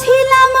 ছিলাম